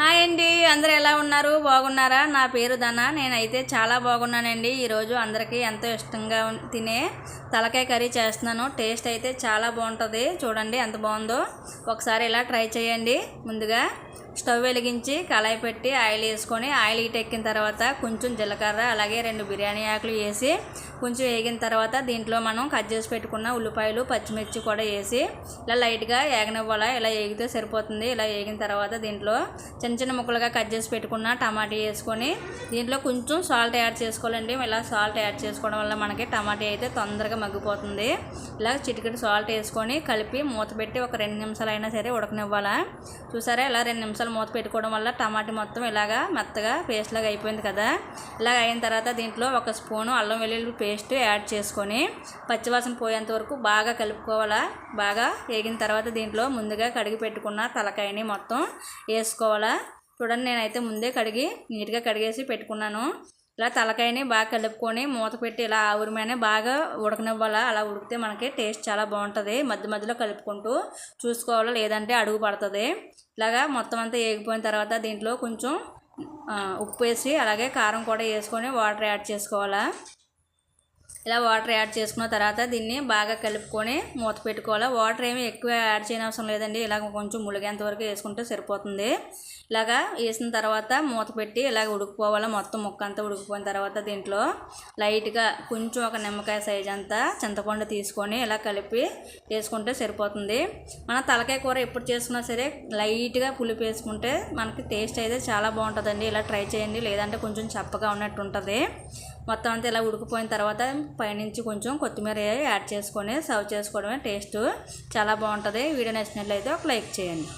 Hi అండి అందరు ఎలా ఉన్నారు? బాగున్నారా? నా పేరు ధన నేనైతే చాలా బాగున్నానండి. ఈరోజు అందరికీ ఎంతో ఇష్టంగా తినే తలకాయ కర్రీ చేస్తున్నాను. టేస్ట్ అయితే చాలా బాగుంటుంది. చూడండి ఎంత బాగుందో. ఒకసారి ఇలా ట్రై చేయండి. ముందుగా స్టవ్ వెలిగించి కళాయి పెట్టి ఆయిల్ వేసుకొని ఆయిల్ హీట్ ఎక్కిన తర్వాత కొంచెం జీలకర్ర అలాగే రెండు బిర్యానీ ఆకులు వేసి కొంచెం వేగిన తర్వాత దీంట్లో మనం కట్ చేసి పెట్టుకున్న ఉల్లిపాయలు పచ్చిమిర్చి కూడా వేసి ఇలా లైట్గా ఏగనివ్వాల? ఇలా వేగితే సరిపోతుంది. ఇలా వేగిన తర్వాత దీంట్లో చిన్న చిన్న ముక్కలుగా కట్ చేసి పెట్టుకున్న టమాటా వేసుకొని దీంట్లో కొంచెం సాల్ట్ యాడ్ చేసుకోవాలండి. ఇలా సాల్ట్ యాడ్ చేసుకోవడం వల్ల మనకి టమాటా అయితే తొందరగా మగ్గిపోతుంది. ఇలా చిటికెడు సాల్ట్ వేసుకొని కలిపి మూత పెట్టి ఒక రెండు నిమిషాలు అయినా సరే ఉడకనివ్వాలా? చూసారా? ఇలా రెండు నిమిషాలు మూత పెట్టుకోవడం వల్ల టమాటా మొత్తం ఇలాగా మెత్తగా పేస్ట్ లాగా అయిపోయింది కదా. ఇలాగ అయిన తర్వాత దీంట్లో ఒక స్పూను అల్లం వెల్లుల్లి పేస్ట్ యాడ్ చేసుకొని పచ్చివాసన పోయేంత వరకు బాగా కలుపుకోవాలా. బాగా వేగిన తర్వాత దీంట్లో ముందుగా కడిగి పెట్టుకున్న తలకాయని మొత్తం వేసుకోవాలా. చూడండి నేనైతే ముందే కడిగి నీట్గా కడిగేసి పెట్టుకున్నాను. ఇలా తలకాయని బాగా కలుపుకొని మూత పెట్టి ఇలా ఆవురిమైన బాగా ఉడకనివ్వాలా? అలా ఉడికితే మనకి టేస్ట్ చాలా బాగుంటుంది. మధ్య మధ్యలో కలుపుకుంటూ చూసుకోవాలా? లేదంటే అడుగు పడుతుంది. ఇలాగా మొత్తం అంతా వేగిపోయిన తర్వాత దీంట్లో కొంచెం ఉప్పు వేసి అలాగే కారం కూడా వేసుకొని వాటర్ యాడ్ చేసుకోవాలా? ఇలా వాటర్ యాడ్ చేసుకున్న తర్వాత దీన్ని బాగా కలుపుకొని మూత పెట్టుకోవాలి. వాటర్ ఏమి ఎక్కువ యాడ్ చేయని అవసరం లేదండి. ఇలాగ కొంచెం ములిగేంత వరకు వేసుకుంటే సరిపోతుంది. ఇలాగా వేసిన తర్వాత మూత పెట్టి ఇలాగ ఉడికిపోవాలి. మొత్తం ముక్క అంతా ఉడికిపోయిన తర్వాత దీంట్లో లైట్గా కొంచెం ఒక నిమ్మకాయ సైజ్ అంతా చింతపండు తీసుకొని ఇలా కలిపి వేసుకుంటే సరిపోతుంది. మన తలకాయ కూర ఎప్పుడు చేసుకున్నా సరే లైట్గా పులిపి వేసుకుంటే మనకి టేస్ట్ అయితే చాలా బాగుంటుందండి. ఇలా ట్రై చేయండి. లేదంటే కొంచెం చప్పగా ఉన్నట్టు ఉంటుంది. మొత్తం అంతా ఇలా ఉడికిపోయిన తర్వాత పైనుంచి కొంచెం కొత్తిమీర యాడ్ చేసుకొని సర్వ్ చేసుకోవడమే టేస్ట్. చాలా బాగుంటుంది. వీడియో నచ్చినట్లయితే ఒక లైక్ చేయండి.